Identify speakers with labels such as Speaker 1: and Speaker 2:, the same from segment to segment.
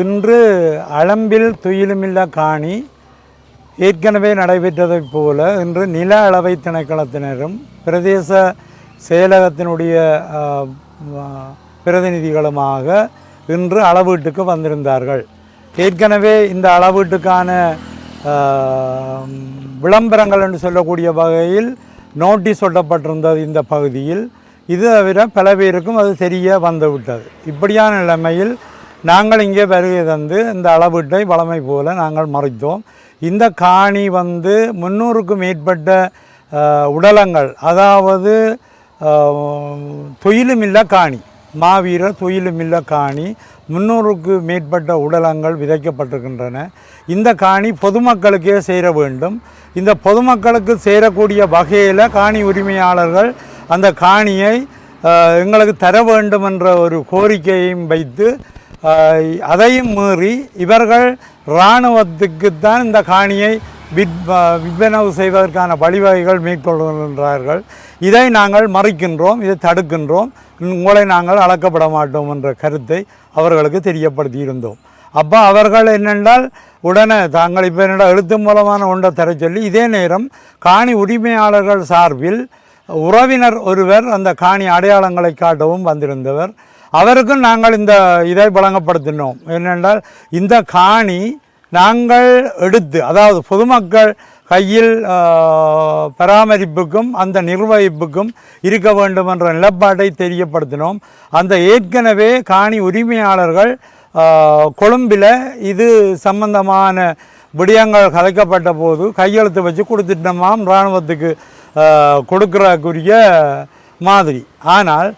Speaker 1: இன்று அளம்பில் துயிலுமில்லா காணி ஏற்கனவே நடைபெற்றதைப் போல இன்று நில அளவை திணைக்களத்தினரும் பிரதேச செயலகத்தினுடைய பிரதிநிதிகளுமாக இன்று அளவீட்டுக்கு வந்திருந்தார்கள். ஏற்கனவே இந்த அளவீட்டுக்கான விளம்பரங்கள் என்று சொல்லக்கூடிய வகையில் நோட்டீஸ் ஒட்டப்பட்டிருந்தது இந்த பகுதியில். இது தவிர பல பேருக்கும் அது தெரிய வந்துவிட்டது. இப்படியான நிலைமையில் நாங்கள் இங்கே வருகை தந்து இந்த அளவீட்டை வளமை போல நாங்கள் மறைத்தோம். இந்த காணி வந்து முன்னூறுக்கும் மேற்பட்ட உடலங்கள் அதாவது தொயிலுமில்ல காணி மாவீரர் தொயிலுமில்ல காணி முன்னூறுக்கு மேற்பட்ட உடலங்கள் விதைக்கப்பட்டிருக்கின்றன. இந்த காணி பொதுமக்களுக்கே சேர வேண்டும். இந்த பொதுமக்களுக்கு சேரக்கூடிய வகையில் காணி உரிமையாளர்கள் அந்த காணியை எங்களுக்கு தர வேண்டும் என்ற ஒரு கோரிக்கையும் வைத்து அதையும் மீறி இவர்கள் இராணுவத்துக்குத்தான் இந்த காணியை விற்பனவு செய்வதற்கான வழிவகைகள் மேற்கொள்கின்றார்கள். இதை நாங்கள் மறைக்கின்றோம் இதை தடுக்கின்றோம். உங்களை நாங்கள் அளக்கப்பட மாட்டோம் என்ற கருத்தை அவர்களுக்கு தெரியப்படுத்தியிருந்தோம். அப்போ அவர்கள் என்னென்றால் உடனே தாங்கள் இப்போ என்னோட எழுத்து மூலமான ஒன்றை தர சொல்லி இதே நேரம் காணி உரிமையாளர்கள் சார்பில் உறவினர் ஒருவர் அந்த காணி அடையாளங்களை காட்டவும் வந்திருந்தவர். அவருக்கும் நாங்கள் இந்த இதை வழங்கப்படுத்தினோம். என்னென்றால் இந்த காணி நாங்கள் எடுத்து அதாவது பொதுமக்கள் கையில் பராமரிப்புக்கும் அந்த நிர்வகிப்புக்கும் இருக்க வேண்டும் என்ற நிலப்பாட்டை தெரியப்படுத்தினோம். அந்த ஏற்கனவே காணி உரிமையாளர்கள் கொழும்பில் இது சம்பந்தமான விடயங்கள் கலைக்கப்பட்ட போது கையெழுத்து வச்சு கொடுத்துட்டோமாம் இராணுவத்துக்கு கொடுக்குறக்குரிய மாதிரி. ஆனால்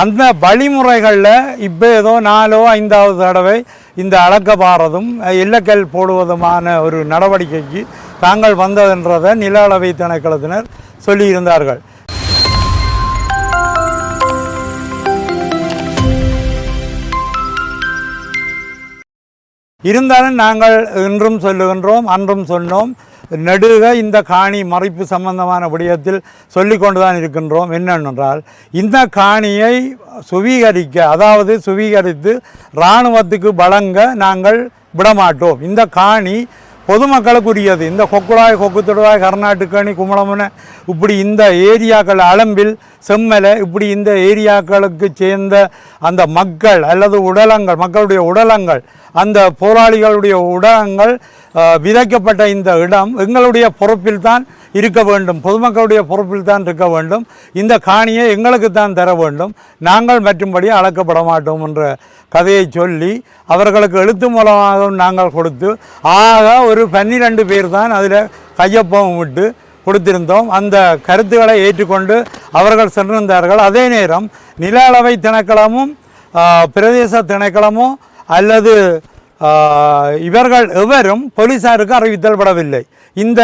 Speaker 1: அந்த வழிமுறைகளில் இப்போ ஏதோ நாலோ ஐந்தாவது தடவை இந்த அளக்க பாரதும் போடுவதுமான ஒரு நடவடிக்கைக்கு தாங்கள் வந்ததென்றதை நில அளவை திணைக்களத்தினர் சொல்லியிருந்தார்கள். இருந்தாலும் நாங்கள் இன்றும் சொல்லுகின்றோம் அன்றும் சொன்னோம். நடுக இந்த காணி மறைப்பு சம்பந்தமான விடயத்தில் சொல்லிக் கொண்டுதான் இருக்கின்றோம். என்னென்றால் இந்த காணியை சுவீகரிக்க அதாவது சுவீகரித்து இராணுவத்துக்கு வழங்க நாங்கள் விடமாட்டோம். இந்த காணி பொதுமக்களுக்குரியது. இந்த கொக்குழாய் கொக்குத்தொடுவாய் கர்நாட்டுக்கணி குமளமுனை இப்படி இந்த ஏரியாக்கள் அளம்பில் செம்மலை இப்படி இந்த ஏரியாக்களுக்கு சேர்ந்த அந்த மக்கள் அல்லது உடலங்கள் மக்களுடைய உடலங்கள் அந்த போராளிகளுடைய உடலங்கள் விதைக்கப்பட்ட இந்த இடம் எங்களுடைய பொறுப்பில் தான் இருக்க வேண்டும். பொதுமக்களுடைய பொறுப்பில் தான் இருக்க வேண்டும். இந்த காணியை எங்களுக்கு தான் தர வேண்டும். நாங்கள் மற்றும்படி அளக்கப்பட மாட்டோம் என்ற கதையை சொல்லி அவர்களுக்கு எழுத்து மூலமாகவும் நாங்கள் கொடுத்து ஆக ஒரு பன்னிரெண்டு பேர் தான் அதில் கையொப்பம் விட்டு கொடுத்திருந்தோம். அந்த கருத்துக்களை ஏற்றுக்கொண்டு அவர்கள் சென்றிருந்தார்கள். அதே நேரம் நில அளவை திணைக்களமும் பிரதேச திணைக்களமும் அல்லது இவர்கள் எவரும் போலீசாருக்கு அறிவித்தல் படவில்லை. இந்த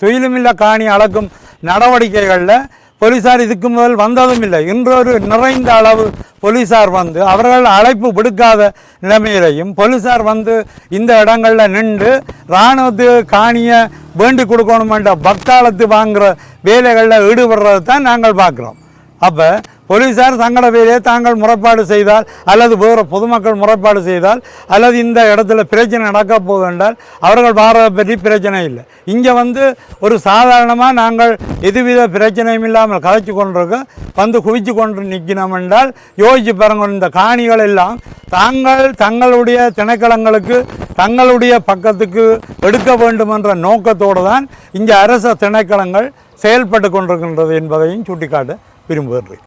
Speaker 1: தொழிலுமில்ல காணி அளக்கும் நடவடிக்கைகளில் போலீசார் இதுக்கு முதல் வந்ததும் இல்லை. இன்றொரு நிறைந்த அளவு போலீசார் வந்து அவர்கள் அழைப்பு விடுக்காத நிலைமையிலையும் போலீசார் வந்து இந்த இடங்களில் நின்று இராணுவத்துக்கு காணியை வேண்டி கொடுக்கணுமென்ற பக்தாளத்து வாங்குகிற வேலைகளில் ஈடுபடுறதை தான் நாங்கள் பார்க்குறோம். அப்போ போலீசார் தங்களோட தாங்கள் முறைப்பாடு செய்தால் அல்லது வேறு பொதுமக்கள் முறைப்பாடு செய்தால் அல்லது இந்த இடத்துல பிரச்சனை நடக்க போவென்றால் அவர்கள் பாரத பற்றி பிரச்சனை இல்லை. இங்கே வந்து ஒரு சாதாரணமாக நாங்கள் எதுவித பிரச்சனையும் இல்லாமல் கதைச்சு கொண்டிருக்கோம் வந்து குவிச்சு கொண்டு நிற்கணும் என்றால் யோசிச்சு பாருங்கள் இந்த காணிகள் எல்லாம் தாங்கள் தங்களுடைய திணைக்களங்களுக்கு தங்களுடைய பக்கத்துக்கு எடுக்க வேண்டும் என்ற நோக்கத்தோடு தான் இங்கே அரச திணைக்களங்கள் செயல்பட்டு கொண்டிருக்கின்றது என்பதையும் சுட்டிக்காட்ட. പെരുമ്പേറി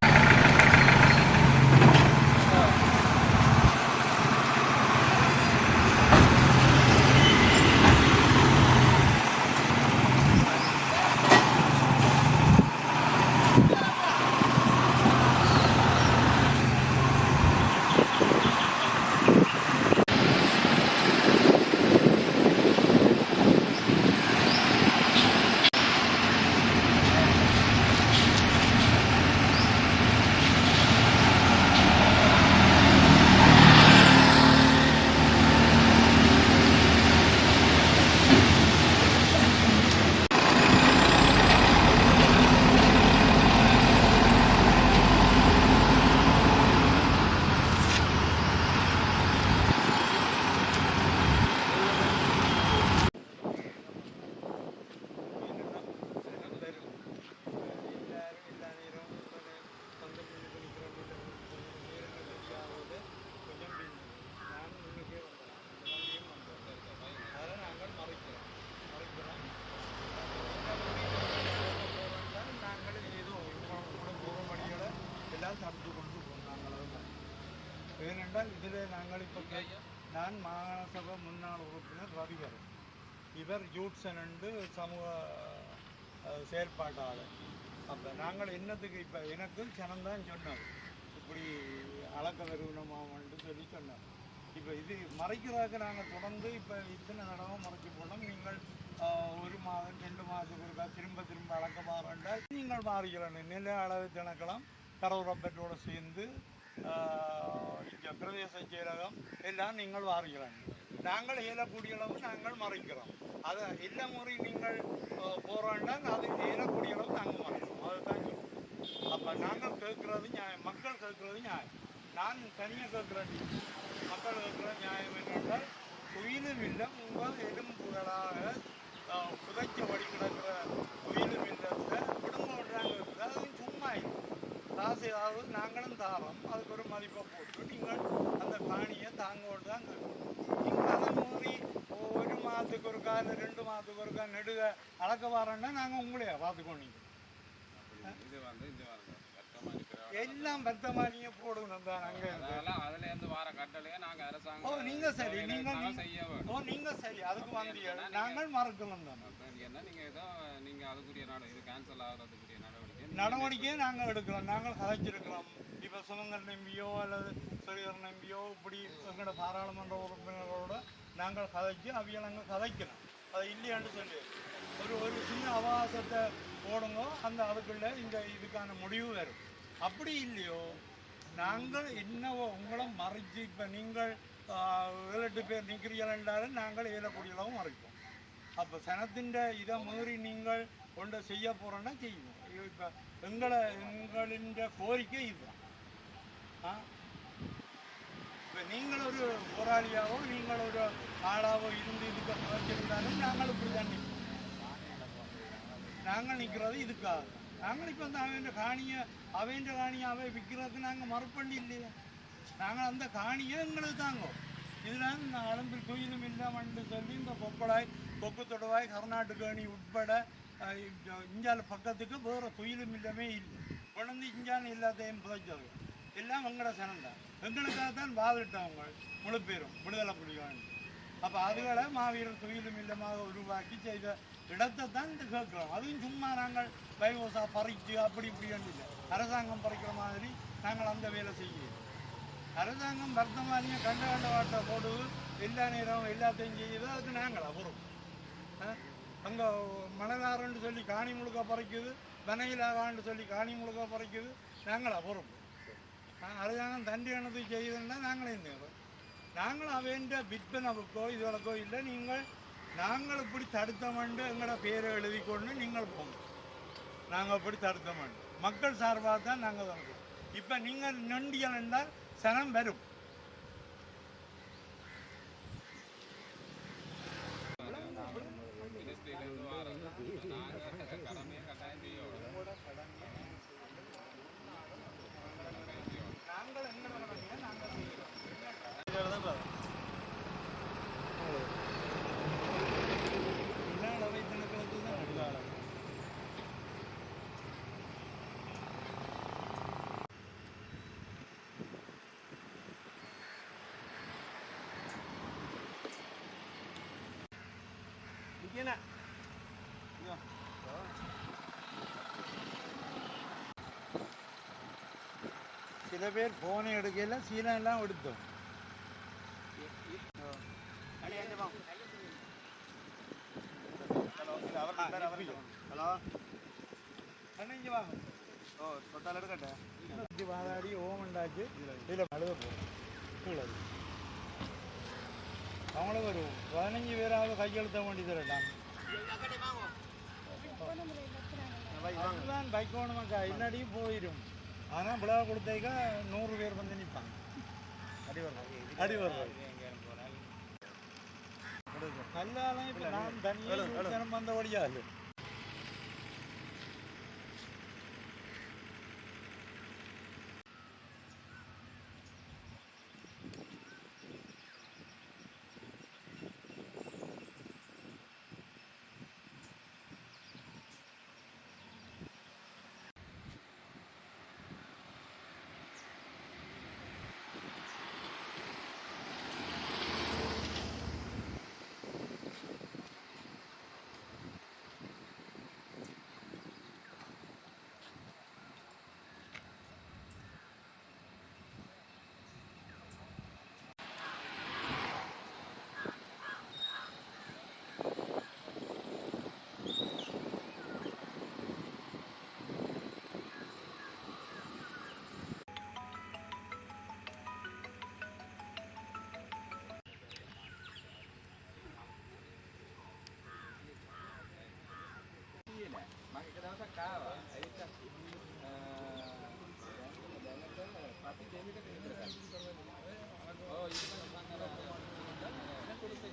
Speaker 1: விரும்புகின்றேன் ஏனென்றால் இதில் நாங்கள் இப்போ நான் மாகாண சபை முன்னாள் உறுப்பினர் ரவிகர் இவர் யூட்சன் என்று சமூக செயற்பாட்டாளர். அப்போ நாங்கள் என்னத்துக்கு இப்போ எனக்கு சனந்தான் சொன்னார். இப்படி அளக்க வருவனமாமன்ட்டு சொல்லி சொன்னார். இப்போ இது மறைக்கிறதுக்கு நாங்கள் தொடர்ந்து இப்போ இத்தனை தடவை மறைச்சி போனோம். நீங்கள் ஒரு மாதம் ரெண்டு மாதத்துக்கு ஒருக்கா திரும்ப திரும்ப அளக்க மாறண்டால் நீங்கள் மாறுகிறோம் நில அளவு திணக்கலாம் கடவுரப்பற்றோடு சேர்ந்து இங்கே பிரதேச செயலகம் எல்லாம் நீங்கள் மாறுகிறோம் நாங்கள் இயலக்கூடிய அளவு நாங்கள் மறைக்கிறோம். அதை எல்லா முறை நீங்கள் போராண்டால் அது இயலக்கூடிய அளவு நாங்கள் மறைக்கிறோம். அதுதான் சொல்றேன். அப்போ நாங்கள் கேட்குறது நியாயம் மக்கள் கேட்குறது நியாயம். நான் தனியாக கேட்குறேன். மக்கள் கேட்குற நியாயம் என்னென்றால் உயிரும் இல்லை உங்கள் எலும்புகளாக ஆஹ், புதைச்சபடி கிடக்கிற உயிரும் இல்லை விடுங்க விடுறாங்க அதுவும் சும்மா இல்லை. காசு ஏதாவது நாங்களும் தாரோம் அதுக்கு ஒரு மதிப்பை போட்டு நீங்கள் அந்த காணியை தாங்க தான் நீங்கள் அதை மீறி ஒரு மாதத்துக்கு ஒருக்கா இல்லை ரெண்டு மாதத்துக்கு ஒருக்கா நெடுக அளக்க வரேன்னா நாங்கள் உங்களையா
Speaker 2: கஷ்டமா இருக்கிற
Speaker 1: எல்லாம் பத்தமானியே போடணும் தான் அங்கே.
Speaker 2: அதுல இருந்து வார கட்டளையே நாங்க
Speaker 1: ஓ
Speaker 2: அரசாங்கம்
Speaker 1: நீங்க சரி நீங்க
Speaker 2: செய்ய
Speaker 1: ஓ நீங்க சரி அதுக்கு வந்தீங்க நாங்கள் மறக்கலாம் தான்.
Speaker 2: என்ன நீங்க ஏதோ நீங்க அதுக்குரிய நட இது கேன்சல் நடவடிக்கை
Speaker 1: நடவடிக்கையை நாங்கள் எடுக்கிறோம். நாங்கள் கதைச்சிருக்கிறோம் இப்போ சுமங்கர் நம்பியோ அல்லது சிறுவர் நம்பியோ இப்படி எங்களோட பாராளுமன்ற உறுப்பினர்களோட நாங்கள் கதைச்சு அவைய நாங்கள் கதைக்கணும் அது இல்லையான்னு சொல்லி. ஒரு ஒரு சின்ன அவகாசத்தை போடுங்க அந்த அதுக்குள்ள இந்த இதுக்கான முடிவு வரும். அப்படி இல்லையோ நாங்கள் என்னவோ உங்களை மறைச்சு இப்போ நீங்கள் ஏழு எட்டு பேர் நிற்கிறீர்கள் நாங்கள் ஏழக்கூடியளவும் மறைப்போம். அப்போ சனத்தின் இதை மீறி நீங்கள் ஒன்றை செய்ய போகிறோன்னா செய்வோம். இப்போ எங்களை எங்களின் கோரிக்கை இதுதான் ஆ? இப்போ நீங்கள் ஒரு போராளியாவோ நீங்கள் ஒரு ஆளாவோ இருந்து இதுக்கு வச்சிருந்தாலும் நாங்கள் இப்படி தான் நாங்கள் நிற்கிறது இதுக்காக. நாங்கள் இப்போ அந்த அவன் காணியை அவன் காணியை அவை விற்கிறதுக்கு நாங்கள் மறுப்பண்டி இல்லையா. நாங்கள் அந்த காணியை எங்களுக்கு தாங்கோ இதனால் அளம்பில் குயிலும் இல்லாமன்னு சொல்லி இந்த கொக்கு தொடுவாய் கர்நாடக அணி உட்பட இஞ்சால பக்கத்துக்கு வேறு தொழிலும் இல்லமே இல்லை. குழந்தை இஞ்சான் எல்லாத்தையும் புதைச்சது. எல்லாம் எங்களோட சனம்தான் எங்களுக்காக தான் வாதிட்டவங்க முழு பேரும் விடுதலை புலிகள். அப்போ அதுகளை மாவீரர் தொழிலும் இல்லமாக உருவாக்கி செய்த இடத்தை தான் இந்த கேட்குறோம். அதுவும் சும்மா நாங்கள் பைவோசா பறித்து அப்படி இப்படின்னு இல்லை. அரசாங்கம் பறிக்கிற மாதிரி நாங்கள் அந்த வேலை செய்யணும் அரசாங்கம் வர்த்தமானியை கண்ட கண்ட வாட்டை போடுவது எல்லா நேரம் எல்லாத்தையும் செய்யுது அதுக்கு நாங்கள் அப்புறம் அங்கே மணலாறுன்னு சொல்லி காணி முழுக்க பறிக்குது வனையிலாகான்னு சொல்லி காணி முழுக்க பறிக்குது. நாங்கள் அப்புறம் அரசாங்கம் தண்டி அணுது செய்யுதுன்னா நாங்களே நேரம் நாங்கள் அவன்ற விற்பனவுக்கோ இதுகளுக்கோ இல்லை. நீங்கள் நாங்கள் இப்படி தடுத்தமண்டு எங்களோட பேரை எழுதி கொண்டு நீங்கள் போங்க. நாங்கள் இப்படி தடுத்தமண்டு மக்கள் சார்பாக தான் நாங்கள் தடுக்கிறோம் இப்போ நீங்கள் நொண்டியல் என்றால் சனம் வரும்
Speaker 2: மினிஸ்ட்ரியில இருந்து வாரம் நாங்க கடமையை கட்டாயம் செய்யணும்
Speaker 1: நாங்கள் எங்களோட கடமையை நாங்கள் செய்கிறோம் எல்லா அளவை தினக்களுக்கு தான் எல்லா அளவு பார்த்தீங்கன்னா சில பேர் ஃபோனை எடுக்கல சீனெல்லாம் எடுத்தோம் ஹலோ அண்ணன்
Speaker 3: வா. ஓ தொட்டால்
Speaker 1: எடுக்கட்டே. வாதாடி ஓம் உண்டாச்சு இதில் அழுத போகும் கீழே அவங்கள வரும் பதினஞ்சு பேராவது கையெழுத்த வேண்டி தரட்டாங்க அதுதான் பைக் வேணுமாக்கா இல்லாடியும் போயிடும். ஆனால் விழா கொடுத்தேக்கா நூறு பேர் வந்து நிற்பாங்க அடி வர்றது. அடி வர்றது. நல்லாலும் இப்போ நான் தனியாக வந்தபடியா இல்லை. ಕೊಡುತ್ತೆ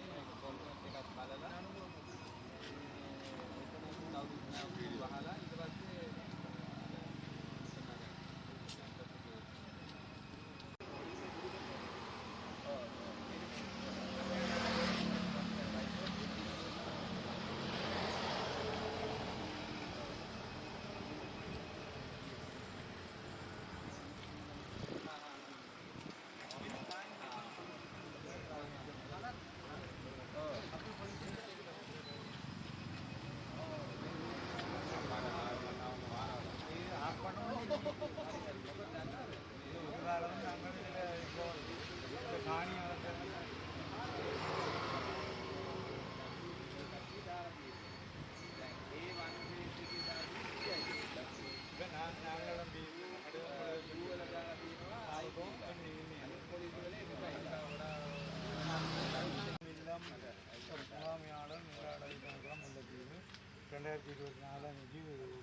Speaker 1: ரெண்டாயிரத்தி இருபத்தி நாலாம் தேதி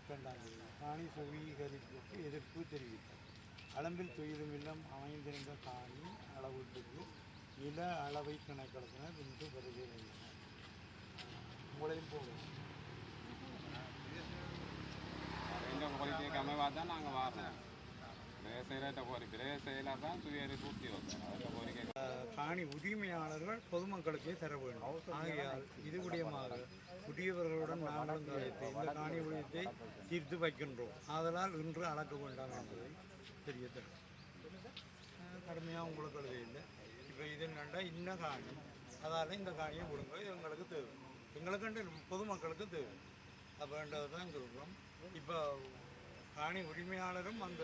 Speaker 1: தேதி காணி சுவீகரிப்புக்கு எதிர்ப்பு தெரிவித்தார். அளம்பில் துயிலும் இல்லம் அமைந்திருந்த காணி அளவுக்கு நில அளவை திணைக்களத்தினர் இன்று பரிசீலித்தனர் உங்களையும் போகும்
Speaker 2: எங்கள் கோரிக்கைக்கு அமைவாக தான் நாங்கள் வாரோம் பிரேசையில் கோரி பிரேசையில் தான் சுயரி பூர்த்தி வந்தோம் அதில் கோரிக்கை
Speaker 1: காணி உரிமையாளர்கள் பொதுமக்களுக்கே தர வேண்டும். ஆகையால் இது விடயமாக புதியவர்களுடன் நாங்களும் கலைத்து இந்த காணி விடயத்தை தீர்த்து வைக்கின்றோம். ஆதலால் இன்று அளக்க வேண்டாம் என்பதை தெரிய தரும் கடுமையாக உங்களுக்கு இல்லை இப்போ இது என்னண்டா? இன்ன காணி. அதால் இந்த காணியை கொடுங்க இது எங்களுக்கு தேவை. எங்களுக்கு பொதுமக்களுக்கு தேவை. அப்படின்றது தான் சொல்கிறோம் இப்போ காணி உரிமையாளரும் அந்த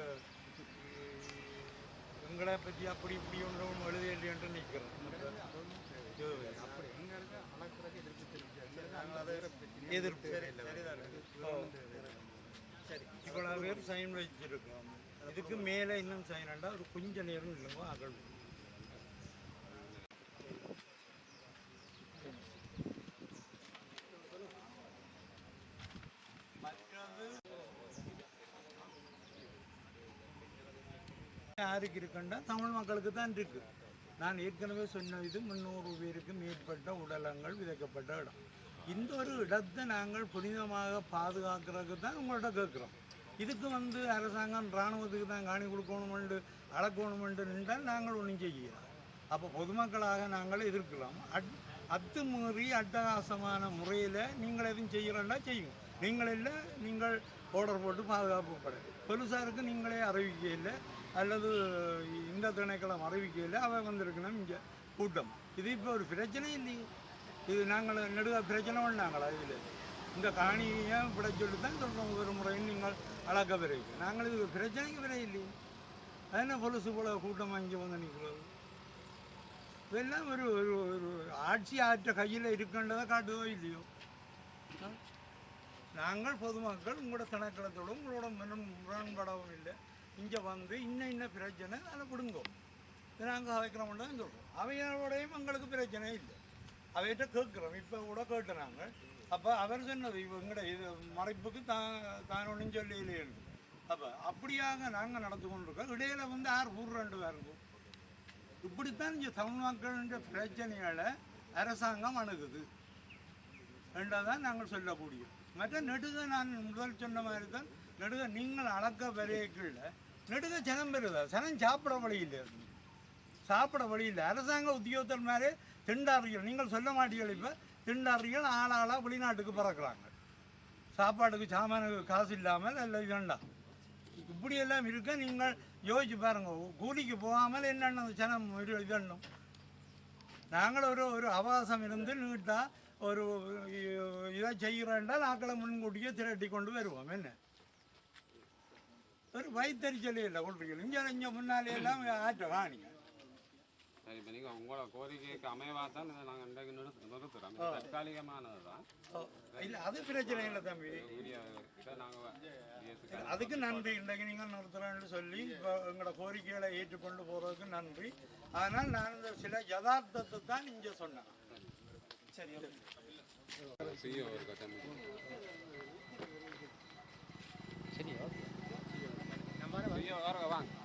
Speaker 1: உங்களை பற்றி அப்படி இப்படி ஒன்றும் எழுத இல்லையென்று நிற்கிறோம். அப்படி எதிர்ப்பு. சரி இவ்வளோ பேர் சைன் வச்சிருக்கோம். இதுக்கு மேலே இன்னும் சைன் ஒரு கொஞ்ச நேரம் இல்லைவோ அகழ்வு யாருக்கு இருக்குன்னா தமிழ் மக்களுக்கு தான் இருக்கு. நான் ஏற்கனவே சொன்ன இது முந்நூறு பேருக்கு மேற்பட்ட உடலங்கள் விதைக்கப்பட்ட இடம். இந்த ஒரு இடத்தை நாங்கள் புனிதமாக பாதுகாக்கிறதுக்கு தான் உங்கள்கிட்ட கேட்குறோம். இதுக்கு வந்து அரசாங்கம் இராணுவத்துக்கு தான் காணி கொடுக்கணுமெண்டு அளக்கணுமெண்டு நின்றால் நாங்கள் ஒன்றும் செய்யலாம் அப்போ பொதுமக்களாக நாங்கள் எதிர்க்கிறோம் அட் அத்துமீறி அட்டகாசமான முறையில் நீங்கள் எதுவும் செய்கிறோன்னா செய்யும். நீங்கள் இல்லை நீங்கள் ஆர்டர் போட்டு பாதுகாப்பு படை. போலீஸாருக்கு நீங்களே அறிவிக்க இல்லை. அல்லது இந்த திணைக்களம் அறிவிக்கையில் அவன் வந்திருக்கணும் இங்கே கூட்டம். இது இப்போ ஒரு பிரச்சனை இல்லையே. இது நாங்கள் நெடுக பிரச்சனை பண்ணாங்களா இதில் இந்த காணியை விட சொல்லி தான் சொல்கிறோம் ஒரு முறையும் நீங்கள் அளக்க பிறகு நாங்கள் இது பிரச்சனைக்கு பிறகு இல்லையே. அது என்ன பொலுசு போல கூட்டம் இங்கே வந்து நிற்கிறது? இதெல்லாம் ஒரு ஒரு ஒரு ஆட்சி ஆற்ற கையில் இருக்கின்றதை காட்டுதோ இல்லையோ? நாங்கள் பொதுமக்கள் உங்களோட திணைக்களத்தோட உங்களோட மனம் முரண்படவும் இல்லை. இங்கே வந்து இன்ன இன்ன பிரச்சனை அதை கொடுங்கோ. நாங்கள் அவைக்கிறோம் தான் சொல்கிறோம் அவையோடையும் எங்களுக்கு பிரச்சனை இல்லை. அவைகிட்ட கேட்குறோம். இப்போ கூட கேட்டு நாங்கள் அப்போ அவர் சொன்னது இவ இது மறைப்புக்கு தான் தான் ஒன்றும் சொல்லலையேன்னு அப்போ அப்படியாக நாங்கள் நடந்து கொண்டிருக்கோம். இடையில வந்து யார்? ஊர் ரெண்டு பேருக்கும் இப்படித்தான் இங்கே தமிழ் மக்களின் பிரச்சனைகளை அரசாங்கம் அணுகுது. என்றதான் நாங்கள் சொல்ல முடியும். மற்ற நெடுக நான் முதல் சொன்ன மாதிரி தான் நெடுக நீங்கள் அளக்க விலைக்குள்ள நெடுக ஜனம் பெறுதா? ஜனம் சாப்பிட வழி இல்லை சாப்பிட வழி இல்லை அரசாங்க உத்தியோகத்தர் மாதிரி திண்டாரிகள் நீங்கள் சொல்ல மாட்டீர்கள் இப்போ. திண்டாரிகள் ஆளாளாக வெளிநாட்டுக்கு பறக்கிறாங்க. சாப்பாட்டுக்கு சாமானுக்கு காசு இல்லாமல் எல்லாம் வேண்டாம். இப்படியெல்லாம் இருக்க நீங்கள் யோசிச்சு பாருங்கள் கூலிக்கு போகாமல் என்னென்ன ஜனம் இது இதண்ணும் நாங்கள் ஒரு ஒரு அவகாசம் இருந்து நீட்டா ஒரு இதை செய்கிறேன்டா நாக்களை முன்கூட்டியே திரட்டி கொண்டு வருவோம். என்ன? ஒரு வயிற்றுச்சலே இல்லை கொள்றீங்க இங்கே இங்கே முன்னாலே எல்லாம் ஆற்ற காணிங்க
Speaker 2: சரி இப்போ நீங்கள் உங்களோட கோரிக்கைக்கு அமைவாக தான் இதை நாங்கள் இன்றைக்கு நிறுத்து நிறுத்துகிறோம் தற்காலிகமானது தான்
Speaker 1: இல்லை அது பிரச்சனை இல்லை தம்பி.
Speaker 2: இதை நாங்கள்
Speaker 1: அதுக்கு நன்றி. இன்றைக்கு நீங்கள் நிறுத்துறேன்னு சொல்லி இப்போ எங்களோட கோரிக்கைகளை ஏற்றுக்கொண்டு போகிறதுக்கு நன்றி. ஆனால் நான் இந்த சில யதார்த்தத்தை தான் இங்கே சொன்னேன். சரி
Speaker 2: தம்பி
Speaker 4: சரி ஓகே.
Speaker 2: வாங்க வாங்க.